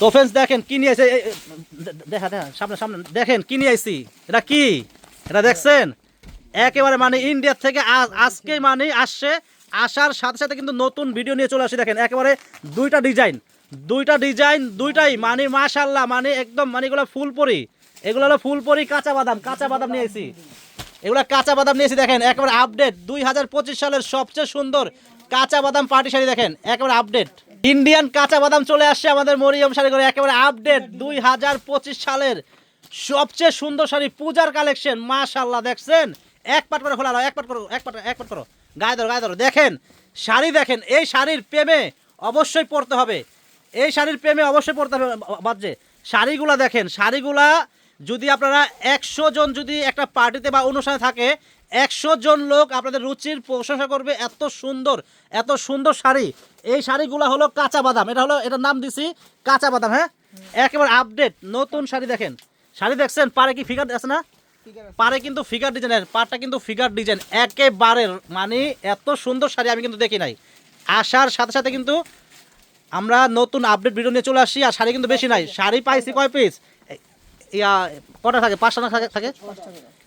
তো ফ্রেন্ডস দেখেন কি নিয়ে দেখা দেখা, সামনে সামনে, দেখেন কি নিয়ে আইছি এটা কি? এটা দেখছেন? একেবারে মানে ইন্ডিয়া থেকে আজ- আজকে মানে আসছে, আসার সাথে সাথে কিন্তু নতুন ভিডিও নিয়ে চলে আসি, দেখেন, একেবারে দুইটা ডিজাইন দুইটা ডিজাইন দুইটাই মানে মাশাল্লাহ মানে একদম মানে এগুলো ফুলপরি, এগুলো হলো ফুলপরি কাঁচা বাদাম কাঁচা বাদাম নিয়ে এসি এগুলো কাঁচা বাদাম নিয়েছি দেখেন, একেবারে আপডেট দুই হাজার পঁচিশ সালের সবচেয়ে সুন্দর কাঁচা বাদাম পার্টি শাড়ি দেখেন, একেবারে আপডেট ইন্ডিয়ান কাঁচা বাদাম চলে আসছে আমাদের মরিয়ম শাড়ি করে, একেবারে আপডেট দুই হাজার পঁচিশ সালের সবচেয়ে সুন্দর শাড়ি পূজার কালেকশন মাশাল্লাহ দেখছেন? এক পাট করে খোলা, এক পাট করো, এক পাট এক পাট করো। গায়ে ধরো গায়ে ধরো। দেখেন, শাড়ি দেখেন, এই শাড়ির প্রেমে অবশ্যই পড়তে হবে। এই শাড়ির প্রেমে অবশ্যই পড়তে হবে বাজে শাড়িগুলা দেখেন, শাড়িগুলা যদি আপনারা একশো জন যদি একটা পার্টিতে বা অনুষ্ঠানে থাকে একশো জন লোক আপনাদের রুচির প্রশংসা করবে এত সুন্দর এত সুন্দর শাড়ি। এই শাড়িগুলো হলো কাঁচা বাদাম। এটা হলো এটার নাম দিছি কাঁচা বাদাম হ্যাঁ? একেবারে আপডেট নতুন শাড়ি দেখেন। শাড়ি দেখছেন পারে কি ফিগার আছে না? পারে কিন্তু ফিগার ডিজাইনের পারটা কিন্তু ফিগার ডিজাইন একেবারে মানে এত সুন্দর শাড়ি আমি কিন্তু দেখি নাই। আসার সাথে সাথে কিন্তু আমরা নতুন আপডেট ভিডিও নিয়ে চলে আসি আর শাড়ি কিন্তু বেশি নাই। শাড়ি পাইছি কয় পিস ইয়া কটা থাকে? পাঁচটা থাকে? থাকে?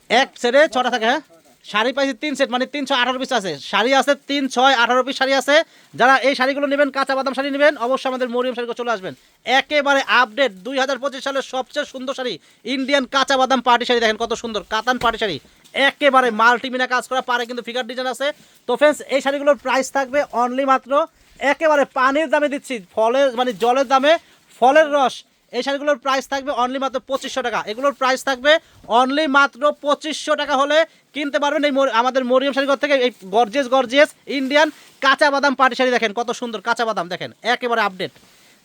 এক সেটে ছটা থাকে হ্যাঁ? শাড়ি পাইছি তিন সেট মানে তিনশো আঠারো পিস আছে। শাড়ি আছে তিন ছয় আঠারো পিস শাড়ি আছে। যারা এই শাড়িগুলো নেবেন, কাঁচা বাদাম শাড়ি নেবেন, অবশ্যই আমাদের মরিয়ম শাড়িগুলো চলে আসবেন। একেবারে আপডেট দুই হাজার পঁচিশ সালের সবচেয়ে সুন্দর শাড়ি ইন্ডিয়ান কাঁচা বাদাম পার্টি শাড়ি, দেখেন কত সুন্দর, কাতান পার্টি শাড়ি। একেবারে মাল্টিমিনা কাজ করা পারে কিন্তু ফিগার ডিজাইন আছে। তো ফ্রেন্ডস এই শাড়িগুলোর প্রাইস থাকবে অনলি মাত্র একেবারে পানির দামে দিচ্ছি, ফলের মানে জলের দামে ফলের রস। এই শাড়িগুলোর প্রাইস থাকবে অনলি মাত্র পঁচিশশো টাকা। এগুলোর প্রাইস থাকবে অনলি মাত্র পঁচিশশো টাকা হলে কিনতে পারবেন এই আমাদের মরিয়ম শাড়িঘর থেকে, এই গর্জিয়াস গর্জিয়াস ইন্ডিয়ান কাঁচা বাদাম পাটি শাড়ি দেখেন, কত সুন্দর কাঁচা বাদাম দেখেন, একেবারে আপডেট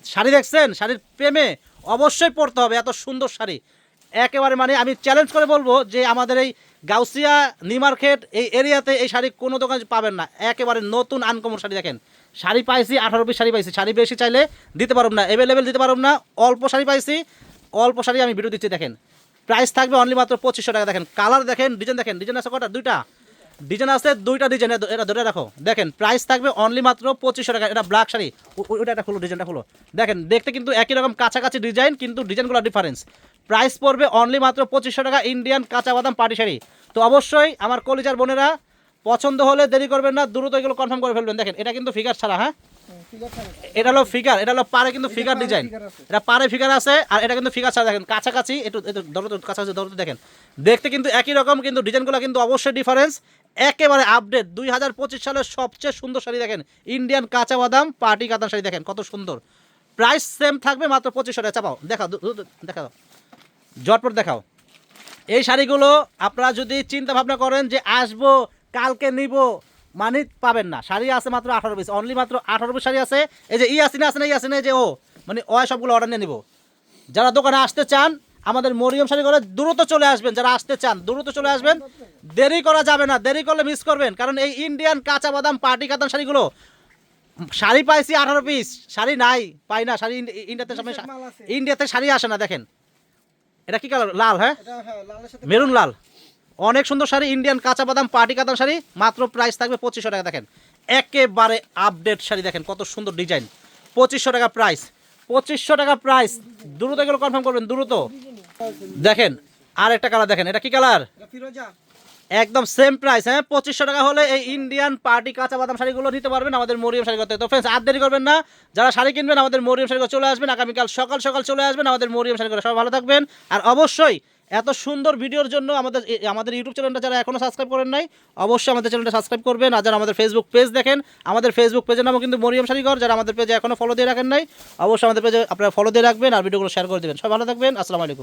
শাড়ি দেখছেন? শাড়ির প্রেমে অবশ্যই পড়তে হবে, এত সুন্দর শাড়ি। একেবারে মানে আমি চ্যালেঞ্জ করে বলব যে আমাদের এই গাউসিয়া নিউ মার্কেট এই এরিয়াতে এই শাড়ি কোনো দোকানে পাবেন না, একেবারে নতুন আনকমন শাড়ি দেখেন। শাড়ি পাইছি, আঠারো পিস শাড়ি পাইছি। শাড়ি বেশি চাইলে দিতে পারব না অ্যাভেলেবেল দিতে পারব না, অল্প শাড়ি পাইছি, অল্প শাড়ি আমি ভিডিও দিচ্ছি, দেখেন। প্রাইস থাকবে অনলি মাত্র পঁচিশশো টাকা, দেখেন। কালার দেখেন ডিজাইন দেখেন। ডিজাইন আছে কটা? দুইটা। ডিজাইন আছে দুইটা ডিজাইন এটা ধরে রাখো। দেখেন প্রাইস থাকবে অনলি মাত্র পঁচিশশো টাকা, এটা ব্ল্যাক শাড়ি। ওইটা একটা খুলো ডিজাইনটা খুলো। দেখেন, দেখতে কিন্তু একই রকম কাছাকাছি ডিজাইন কিন্তু ডিজাইনগুলো ডিফারেন্স প্রাইস পড়বে অনলি মাত্র পঁচিশশো টাকা ইন্ডিয়ান কাঁচা বাদাম পাটি শাড়ি। তো অবশ্যই আমার কলিজার বোনেরা পছন্দ হলে দেরি করবেন না দ্রুত এগুলো কনফার্ম করে ফেলবেন। দেখেন এটা কিন্তু ফিগার ছাড়া হ্যাঁ? এটা হলো ফিগার এটা হলো পারে কিন্তু ফিগার ডিজাইন এটা পারে ফিগার আছে আর এটা কিন্তু ফিগার ছাড়া দেখেন কাছাকাছি একটু ধরো কাছাকাছি ধরো দেখেন। দেখতে কিন্তু একই রকম কিন্তু ডিজাইনগুলো কিন্তু অবশ্যই ডিফারেন্স একেবারে আপডেট দুই হাজার পঁচিশ সালের সবচেয়ে সুন্দর শাড়ি দেখেন ইন্ডিয়ান কাঁচা বাদাম পার্টি কাতান শাড়ি দেখেন কত সুন্দর। প্রাইস সেম থাকবে মাত্র পঁচিশশো টাকা। চাপাও দেখাও দেখাও জটপট দেখাও। এই শাড়িগুলো আপনারা যদি চিন্তা ভাবনা করেন যে আসব কালকে নিব। মানে পাবেন না। শাড়ি আছে মাত্র আঠারো পিস অনলি মাত্র আঠারো পিস শাড়ি আছে। এই যে ই আসে না আছে না ই আসে না এই যে ও। মানে ও সবগুলো অর্ডার নিয়ে নিব। যারা দোকানে আসতে চান আমাদের মরিয়ম শাড়ি করে দ্রুত চলে আসবেন। যারা আসতে চান দ্রুত চলে আসবেন। দেরি করা যাবে না। দেরি করলে মিস করবেন। কারণ এই ইন্ডিয়ান কাঁচা বাদাম পার্টি কাতান শাড়িগুলো শাড়ি পাইছি আঠারো পিস শাড়ি নাই পাই না। শাড়ি ইন্ডিয়াতে সামনে ইন্ডিয়াতে শাড়ি আসে না দেখেন। এটা কি কালার লাল হ্যাঁ? হ্যাঁ মেরুন লাল। অনেক সুন্দর শাড়ি ইন্ডিয়ান কাঁচা বাদাম পার্টি কাতান শাড়ি মাত্র প্রাইস থাকবে পঁচিশশো টাকা। দেখেন একেবারে আপডেট শাড়ি দেখেন কত সুন্দর ডিজাইন পঁচিশশো টাকা প্রাইস পঁচিশশো টাকা প্রাইস দ্রুত এগুলো কনফার্ম করবেন দ্রুত। দেখেন আর একটা কালার দেখেন এটা কি কালার একদম সেম প্রাইস হ্যাঁ পঁচিশশো টাকা হলে এই ইন্ডিয়ান পার্টি কাঁচা বাদাম শাড়িগুলো নিতে পারবেন আমাদের মরিয়াম শাড়ি করতে। তো ফ্রেন্ডস আর দেরি করবেন না যারা শাড়ি কিনবেন আমাদের মরিয়াম শাড়ি চলে আসবেন আগামীকাল সকাল সকাল চলে আসবেন আমাদের মরিয়াম শাড়ি করে। সবাই ভালো থাকবেন আর অবশ্যই এত সুন্দর ভিডিওর জন্য আমাদের আমাদের ইউটিউব চ্যানেলটা যারা এখনও সাবস্ক্রাইব করেন নাই, অবশ্যই আমাদের চ্যানেলটা সাবস্ক্রাইব করবেন। আর যারা আমাদের ফেসবুক পেজ দেখেন, আমাদের ফেসবুক পেজের নামও কিন্তু মরিয়াম সারিগর যারা আমাদের পেজে এখনও ফলো দিয়ে রাখেন নাই, অবশ্যই আমাদের পেজে আপনারা ফলো দিয়ে রাখবেন আর ভিডিওগুলো শেয়ার করে দেবেন। সব ভালো থাকবেন, আসসালামু আলাইকুম।